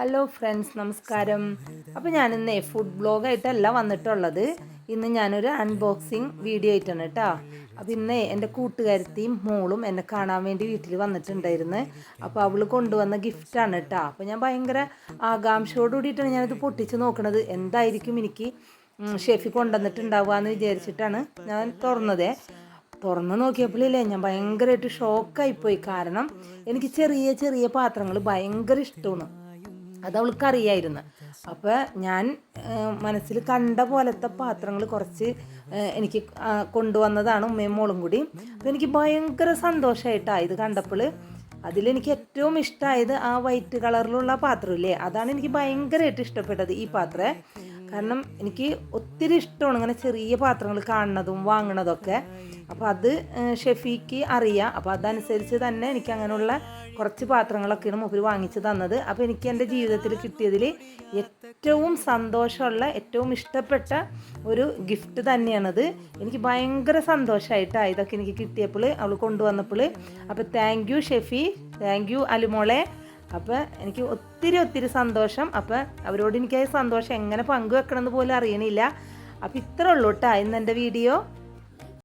Hello friends നമസ്കാരം. അപ്പോൾ ഞാനിന്ന് ഫുഡ് ബ്ലോഗായിട്ടല്ല വന്നിട്ടുള്ളത്. ഇന്ന് ഞാനൊരു അൺബോക്സിങ് വീഡിയോ ആയിട്ടാണ് കേട്ടോ അപ്പോൾ ഇന്ന് എന്റെ കൂട്ടുകാരത്തിയും മോളും എന്നെ കാണാൻ വേണ്ടി വീട്ടിൽ വന്നിട്ടുണ്ടായിരുന്നു. അപ്പോൾ അവൾ കൊണ്ടുവന്ന ഗിഫ്റ്റാണ് കേട്ടോ അപ്പോൾ ഞാൻ ഭയങ്കര ആകാംക്ഷയോട് കൂടിയിട്ടാണ് ഞാനിത് പൊട്ടിച്ച് നോക്കണത്. എന്തായിരിക്കും എനിക്ക് ഷെഫി കൊണ്ടുവന്നിട്ടുണ്ടാവുക എന്ന് വിചാരിച്ചിട്ടാണ് ഞാൻ തുറന്നതേ. തുറന്ന് നോക്കിയപ്പോഴില്ലേ ഞാൻ ഭയങ്കരമായിട്ട് ഷോക്കായിപ്പോയി കാരണം എനിക്ക് ചെറിയ ചെറിയ പാത്രങ്ങൾ ഭയങ്കര ഇഷ്ടമാണ്. അത് അവൾക്ക് അറിയായിരുന്നു അപ്പോൾ ഞാൻ മനസ്സിൽ കണ്ട പോലത്തെ പാത്രങ്ങൾ കുറച്ച് എനിക്ക് കൊണ്ടുവന്നതാണ് ഉമ്മയും മോളും കൂടി. അപ്പോൾ എനിക്ക് ഭയങ്കര സന്തോഷമായിട്ടാണ് ഇത് കണ്ടപ്പോൾ. അതിലെനിക്ക് ഏറ്റവും ഇഷ്ടമായത് ആ വൈറ്റ് കളറിലുള്ള പാത്രം പാത്രമില്ലേ അതാണ് എനിക്ക് ഭയങ്കരമായിട്ട് ഇഷ്ടപ്പെട്ടത് ഈ പാത്രം. കാരണം എനിക്ക് ഒത്തിരി ഇഷ്ടമാണ് ഇങ്ങനെ ചെറിയ പാത്രങ്ങൾ കാണുന്നതും വാങ്ങണതൊക്കെ അപ്പോൾ അത് ഷെഫിക്ക് അറിയാം. അപ്പോൾ അതനുസരിച്ച് തന്നെ എനിക്ക് അങ്ങനെയുള്ള കുറച്ച് പാത്രങ്ങളൊക്കെയാണ് മൂപ്പര് വാങ്ങിച്ച് തന്നത്. അപ്പോൾ എനിക്ക് എന്റെ ജീവിതത്തിൽ കിട്ടിയതിൽ ഏറ്റവും സന്തോഷമുള്ള ഏറ്റവും ഇഷ്ടപ്പെട്ട ഒരു ഗിഫ്റ്റ് തന്നെയാണത്. എനിക്ക് ഭയങ്കര സന്തോഷമായിട്ടാണ് ഇതൊക്കെ എനിക്ക് കിട്ടിയപ്പോൾ അവൾ കൊണ്ടുവന്നപ്പോൾ അപ്പോൾ thank you Shefi thank you അലുമോളെ. അപ്പോൾ എനിക്ക് ഒത്തിരി ഒത്തിരി സന്തോഷം. അപ്പോൾ അവരോട് എനിക്ക് സന്തോഷം. എങ്ങനെ പങ്കുവെക്കണം എന്ന് പോലും അറിയണില്ല. അപ്പോൾ ഇത്രേ ഉള്ളൂ കേട്ടോ ഇന്ന് എന്റെ വീഡിയോ.